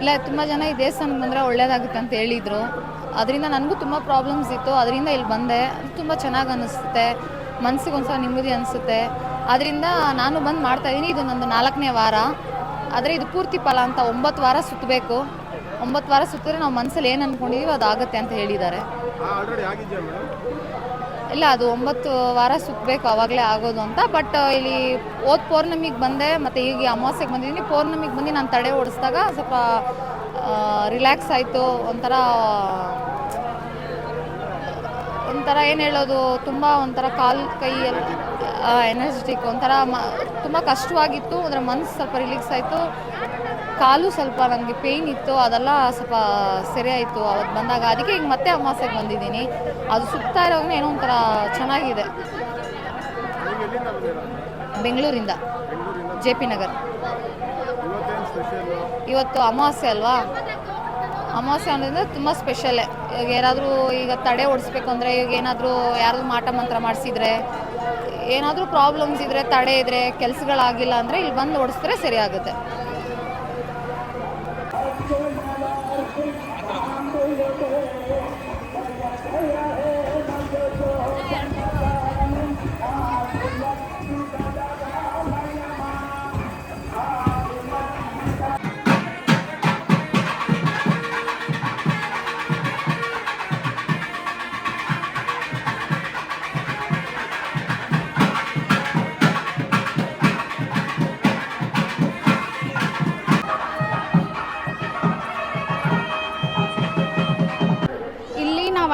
ಇಲ್ಲ ತುಂಬ ಜನ ಈ ದೇವಸ್ಥಾನಕ್ಕೆ ಬಂದರೆ ಒಳ್ಳೇದಾಗುತ್ತೆ ಅಂತ ಹೇಳಿದ್ರು. ಅದರಿಂದ ನನಗೂ ತುಂಬ ಪ್ರಾಬ್ಲಮ್ಸ್ ಇತ್ತು. ಅದರಿಂದ ಇಲ್ಲಿ ಬಂದೆ. ತುಂಬ ಚೆನ್ನಾಗಿ ಅನ್ನಿಸುತ್ತೆ ಒಂದು ಒಂದ್ಸಲ ನೆಮ್ಮದಿ ಅನಿಸುತ್ತೆ. ಅದರಿಂದ ನಾನು ಬಂದು ಮಾಡ್ತಾಯಿದ್ದೀನಿ ಇದು ನಂದು ನಾಲ್ಕನೇ ವಾರ. ಆದರೆ ಇದು ಪೂರ್ತಿ ಫಲ ಅಂತ ಒಂಬತ್ತು ವಾರ ಸುತ್ತಬೇಕು ಒಂಬತ್ತು ವಾರ ಸುತ್ತಿದ್ರೆ ನಾವು ಮನಸ್ಸಲ್ಲಿ ಏನು ಅಂದ್ಕೊಂಡಿದ್ದೀವಿ ಅದು ಆಗುತ್ತೆ ಅಂತ ಹೇಳಿದ್ದಾರೆ. ಇಲ್ಲ, ಅದು ಒಂಬತ್ತು ವಾರ ಸುಕ್ಬೇಕು, ಅವಾಗಲೇ ಆಗೋದು ಅಂತ. ಬಟ್ ಇಲ್ಲಿ ಓದ್ ಪೌರ್ಣಮಿಗೆ ಬಂದೆ, ಮತ್ತು ಈಗ ಅಮಾವಾಸ್ಯೆಗೆ ಬಂದಿದ್ದೀನಿ ಪೌರ್ಣಮಿಗೆ ಬಂದು ನಾನು ತಡೆ ಓಡಿಸಿದಾಗ ಸ್ವಲ್ಪ ರಿಲ್ಯಾಕ್ಸ್ ಆಯಿತು. ಒಂಥರ ಒಂಥರ ಏನು ಹೇಳೋದು, ತುಂಬ ಒಂಥರ ಕಾಲು ಕೈಯಲ್ಲಿ ಎನರ್ಜೆಟಿಕ್ ಒಂಥರ ಮ, ತುಂಬ ಕಷ್ಟವಾಗಿತ್ತು. ಅಂದರೆ ಮನಸ್ಸು ಸ್ವಲ್ಪ ರಿಲೀಕ್ಸ್ ಆಯಿತು. ಕಾಲು ಸ್ವಲ್ಪ ನನಗೆ ಪೇಯ್ನ್ ಇತ್ತು, ಅದೆಲ್ಲ ಸ್ವಲ್ಪ ಸರಿ ಆಯಿತು. ಅವತ್ತು ಬಂದಾಗ ಅದಕ್ಕೆ ಈಗ ಮತ್ತೆ ಅಮಾಸೆಗೆ ಬಂದಿದ್ದೀನಿ. ಅದು ಸುತ್ತಾ ಇರೋವಾಗ ಏನೋ ಒಂಥರ ಚೆನ್ನಾಗಿದೆ. ಬೆಂಗಳೂರಿಂದ, ಜೆ ಪಿ ನಗರ್. ಇವತ್ತು ಅಮಾವಾಸ್ಯೆ ಅಲ್ವಾ? ಅಮಾವಾಸ್ಯೆ ಅನ್ನೋದ್ರಿಂದ ತುಂಬ ಸ್ಪೆಷಲ್ಲೇ ಈಗ ಯಾರಾದರೂ ಈಗ ತಡೆ ಓಡಿಸ್ಬೇಕು ಅಂದರೆ ಈಗ ಏನಾದರೂ ಯಾರಾದರೂ ಮಾಟ ಮಂತ್ರ ಮಾಡಿಸಿದ್ರೆ, ಏನಾದರೂ ಪ್ರಾಬ್ಲಮ್ಸ್ ಇದ್ದರೆ ತಡೆ ಇದ್ದರೆ ಕೆಲಸಗಳಾಗಿಲ್ಲ ಅಂದರೆ ಇಲ್ಲಿ ಬಂದು ಓಡಿಸಿದ್ರೆ ಸರಿ Yeah.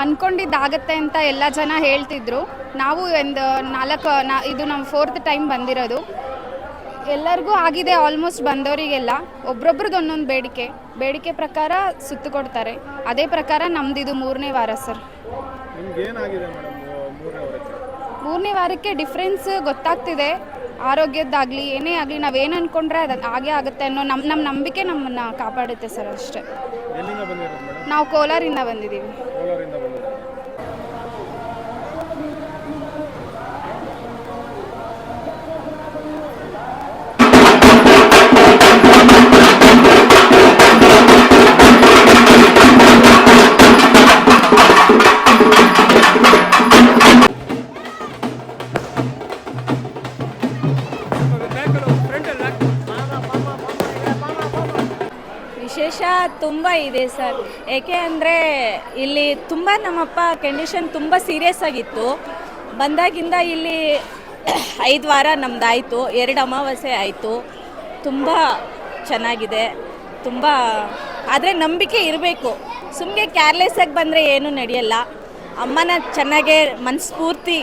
ಅಂದ್ಕೊಂಡಿದ್ದಾಗತ್ತೆ ಅಂತ ಎಲ್ಲ ಜನ ಹೇಳ್ತಿದ್ರು. ನಾವು ಒಂದು ನಾಲ್ಕು ನಾ ಇದು ನಮ್ಮ ಫೋರ್ತ್ ಟೈಮ್ ಬಂದಿರೋದು. ಎಲ್ಲರಿಗೂ ಆಗಿದೆ ಆಲ್ಮೋಸ್ಟ್ ಬಂದವರಿಗೆಲ್ಲ ಒಬ್ರೊಬ್ರದ್ದು ಒಂದೊಂದು ಬೇಡಿಕೆ. ಬೇಡಿಕೆ ಪ್ರಕಾರ ಸುತ್ತು ಕೊಡ್ತಾರೆ. ಅದೇ ಪ್ರಕಾರ ನಮ್ದು ಇದು ಮೂರನೇ ವಾರ ಸರ್. ಮೂರನೇ ವಾರಕ್ಕೆ? ಡಿಫ್ರೆನ್ಸ್ ಗೊತ್ತಾಗ್ತಿದೆ. ಆರೋಗ್ಯದ್ದಾಗಲಿ ಏನೇ ಆಗಲಿ ನಾವೇನು ಅಂದ್ಕೊಂಡ್ರೆ ಅದು ಹಾಗೆ ಆಗುತ್ತೆ ಅನ್ನೋ ನಮ್ಮ ನಮ್ಮ ನಂಬಿಕೆ ನಮ್ಮನ್ನು ಕಾಪಾಡುತ್ತೆ ಸರ್ ಅಷ್ಟೇ. ನಾವು ಕೋಲಾರಿಂದ ಬಂದಿದ್ದೀವಿ. ತುಂಬ ಇದೆ ಸರ್. ಏಕೆ ಅಂದರೆ ಇಲ್ಲಿ ತುಂಬ ನಮ್ಮಪ್ಪ ಕಂಡೀಷನ್ ತುಂಬ ಸೀರಿಯಸ್ ಆಗಿತ್ತು. ಬಂದಾಗಿಂದ ಇಲ್ಲಿ ಐದು ವಾರ ನಮ್ಮದಾಯಿತು ಎರಡು ಅಮಾವಾಸ್ಯೆ ಆಯಿತು. ತುಂಬ ಚೆನ್ನಾಗಿದೆ, ತುಂಬ, ಆದರೆ ನಂಬಿಕೆ ಇರಬೇಕು. ಸುಮ್ಮನೆ ಕೇರ್ಲೆಸ್ಸಾಗಿ ಬಂದರೆ ಏನೂ ನಡೆಯಲ್ಲ. ಅಮ್ಮನ ಚೆನ್ನಾಗೇ ಮನಸ್ಫೂರ್ತಿ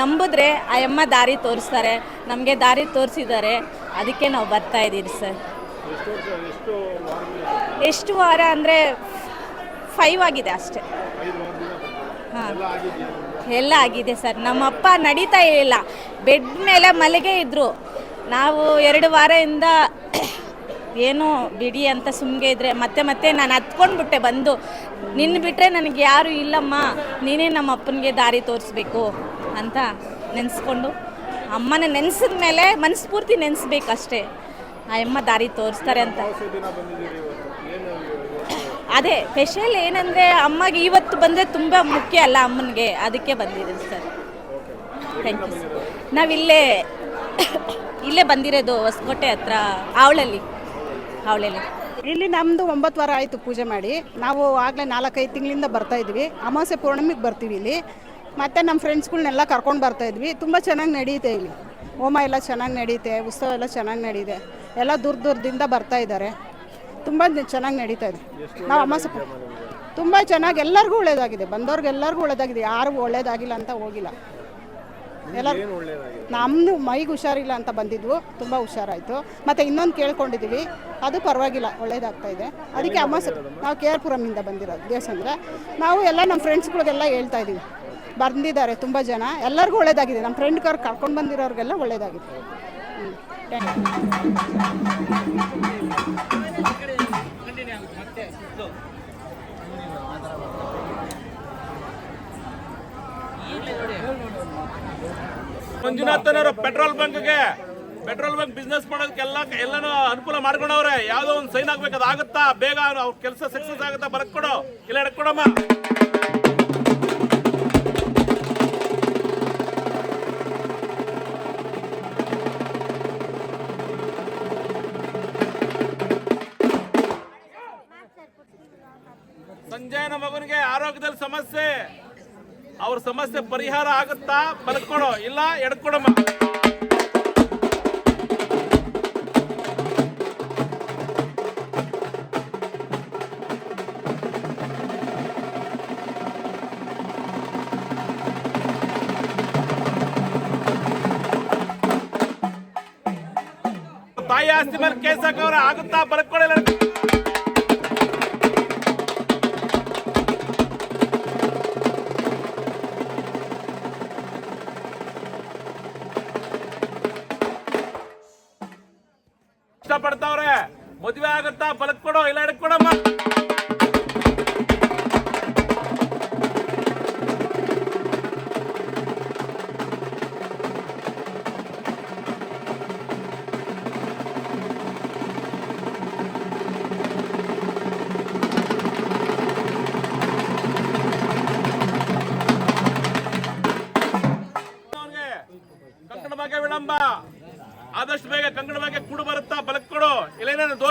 ನಂಬಿದ್ರೆ ಆ ಅಮ್ಮ ದಾರಿ ತೋರಿಸ್ತಾರೆ, ನಮಗೆ ದಾರಿ ತೋರಿಸಿದ್ದಾರೆ. ಅದಕ್ಕೆ ನಾವು ಬರ್ತಾ ಇದ್ದೀವಿ ಸರ್. ಎಷ್ಟು ವಾರ ಅಂದರೆ ಫೈವ್ ಆಗಿದೆ ಅಷ್ಟೇ. ಹಾಂ. ಎಲ್ಲ ಆಗಿದೆ ಸರ್. ನಮ್ಮಪ್ಪ ನಡೀತಾ ಇರಲಿಲ್ಲ ಬೆಡ್ ಮೇಲೆ ಮಲಗೆ ಇದ್ದರು ನಾವು ಎರಡು ವಾರದಿಂದ ಏನೋ ಬಿಡಿ ಅಂತ ಸುಮ್ಮಗೆ ಇದ್ರೆ ಮತ್ತೆ ಮತ್ತೆ ನಾನು ಹತ್ಕೊಂಡ್ಬಿಟ್ಟೆ ಬಂದು. ನಿನ್ನ ಬಿಟ್ಟರೆ ನನಗೆ ಯಾರು ಇಲ್ಲಮ್ಮ. ನೀನೇ ನಮ್ಮ ಅಪ್ಪನಿಗೆ ದಾರಿ ತೋರಿಸ್ಬೇಕು ಅಂತ ನೆನೆಸ್ಕೊಂಡು. ಅಮ್ಮನ ನೆನೆಸಿದ ಮೇಲೆ ಮನಸ್ಫೂರ್ತಿ ನೆನೆಸ್ಬೇಕು ಅಷ್ಟೇ ಆ ಅಮ್ಮ ದಾರಿ ತೋರಿಸ್ತಾರೆ ಅಂತ. ಅದೇ ಸ್ಪೆಷಲ್ ಏನಂದ್ರೆ ಅಮ್ಮಗೆ ಇವತ್ತು ಬಂದರೆ ತುಂಬ ಮುಖ್ಯ ಅಲ್ಲ ಅಮ್ಮನಿಗೆ. ಅದಕ್ಕೆ ಬಂದಿದ್ದೀನಿ ಸರ್. ಥ್ಯಾಂಕ್ ಯು ನಾವಿಲ್ಲೇ ಇಲ್ಲೇ ಬಂದಿರೋದು ಹೊಸಕೋಟೆ ಹತ್ರ ಅವಳಲ್ಲಿ ಅವಳಲ್ಲಿ ಇಲ್ಲಿ ನಮ್ಮದು ಒಂಬತ್ತು ವಾರ ಆಯಿತು ಪೂಜೆ ಮಾಡಿ. ನಾವು ಆಗಲೇ ನಾಲ್ಕೈದು ತಿಂಗಳಿಂದ ಬರ್ತಾ ಇದ್ವಿ. ಅಮಾವಾಸ್ಯೆ ಪೌರ್ಣಮಿಗೆ ಬರ್ತೀವಿ ಇಲ್ಲಿ. ಮತ್ತು ನಮ್ಮ ಫ್ರೆಂಡ್ಸ್ಗಳನ್ನೆಲ್ಲ ಕರ್ಕೊಂಡು ಬರ್ತಾ ಇದ್ವಿ. ತುಂಬ ಚೆನ್ನಾಗಿ ನಡೆಯುತ್ತೆ ಇಲ್ಲಿ. ಹೋಮ ಎಲ್ಲ ಚೆನ್ನಾಗಿ ನಡೆಯುತ್ತೆ ಉತ್ಸವ ಎಲ್ಲ ಚೆನ್ನಾಗಿ ನಡೆಯುತ್ತೆ ಎಲ್ಲ ದೂರ ದೂರದಿಂದ ಬರ್ತಾ ಇದ್ದಾರೆ. ತುಂಬ ಚೆನ್ನಾಗಿ ನಡೀತಾ ಇದೆ. ನಾವು ಅಮ್ಮ ಸಪ್ಪ ತುಂಬ ಚೆನ್ನಾಗಿ ಎಲ್ಲರಿಗೂ ಒಳ್ಳೇದಾಗಿದೆ. ಬಂದವ್ರಿಗೆಲ್ಲರಿಗೂ ಒಳ್ಳೇದಾಗಿದೆ. ಯಾರಿಗೂ ಒಳ್ಳೇದಾಗಿಲ್ಲ ಅಂತ ಹೋಗಿಲ್ಲ. ಎಲ್ಲರೂ ಒಳ್ಳೇದಾಗಿದೆ? ನಮ್ಮದು ಮೈಗೆ ಹುಷಾರಿಲ್ಲ ಅಂತ ಬಂದಿದ್ವು. ತುಂಬ ಹುಷಾರಾಯಿತು. ಮತ್ತು ಇನ್ನೊಂದು ಕೇಳ್ಕೊಂಡಿದ್ದೀವಿ ಅದು ಪರವಾಗಿಲ್ಲ. ಒಳ್ಳೇದಾಗ್ತಾ ಇದೆ. ಅದಕ್ಕೆ ಅಮಾವಾಸ್ಯೆ ನಾವು ಕೆ ಆರ್ ಪುರಮಿಂದ ಬಂದಿರೋದು ದೇವಸ್ಥಾನ ನಾವು ಎಲ್ಲ ನಮ್ಮ ಫ್ರೆಂಡ್ಸ್ಗಳಿಗೆಲ್ಲ ಹೇಳ್ತಾ ಇದ್ದೀವಿ ಬಂದಿದ್ದಾರೆ ತುಂಬ ಜನ. ಎಲ್ಲರಿಗೂ ಒಳ್ಳೇದಾಗಿದೆ. ನಮ್ಮ ಫ್ರೆಂಡ್ ಕರ್ ಕರ್ಕೊಂಡು ಬಂದಿರೋರಿಗೆಲ್ಲ ಒಳ್ಳೇದಾಗಿದೆ. ಮಂಜುನಾಥನವರ ಪೆಟ್ರೋಲ್ ಬಂಕ್ಗೆ, ಪೆಟ್ರೋಲ್ ಬಂಕ್ ಬಿಸ್ನೆಸ್ ಮಾಡೋದಕ್ಕೆ ಎಲ್ಲ ಎಲ್ಲಾನು ಅನುಕೂಲ ಮಾಡ್ಕೊಂಡವ್ರೆ. ಯಾವುದೋ ಒಂದು ಸೈನ್ ಆಗ್ಬೇಕು ಅದಾಗುತ್ತಾ? ಬೇಗ ಅವ್ರ ಕೆಲಸ ಸಕ್ಸಸ್ ಆಗುತ್ತಾ? ಬರಕ್ ಕೊಡು. ಇಲ್ಲ ಎಡ್ಕೊಡಮ್ಮ ಸಂಜಯನ ಆರೋಗ್ಯದಲ್ಲಿ ಸಮಸ್ಯೆ, ಅವ್ರ ಸಮಸ್ಯೆ ಪರಿಹಾರ ಆಗುತ್ತಾ? ಬದುಕೊಡೋ ಇಲ್ಲ ಎಡ್ಕೊಡಮ್ಮ ತಾಯಿ ಆಸ್ತಿ ಮೇಲೆ ಕೇಸ್ ಹಾಕವ್ರೆ, ಆಗುತ್ತಾ? ಬದುಕೊಡಿಲ್ಲ ಇಷ್ಟಪಡ್ತಾವ್ರೆ ಮದುವೆ ಆಗುತ್ತಾ ಬಲಕ್ ಕೊಡೋ ಇಲ್ಲ ಎಡಕ್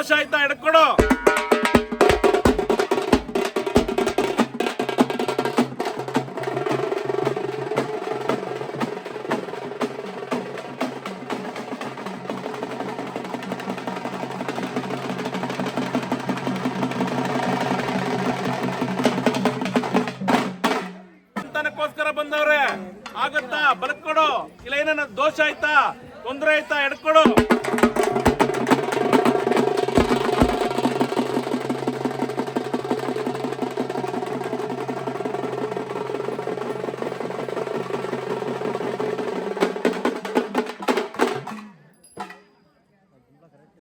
ದೋಷ ಆಯ್ತಾ? ಎಡ್ಕೊಡು ಬಂದವ್ರೆ ಆಗುತ್ತಾ? ಬಲಕ್ ಕೊಡು ಇಲ್ಲ ಏನೇನ ದೋಷ ಆಯ್ತಾ? ತೊಂದರೆ ಆಯ್ತಾ? ಎಡ್ಕೊಡು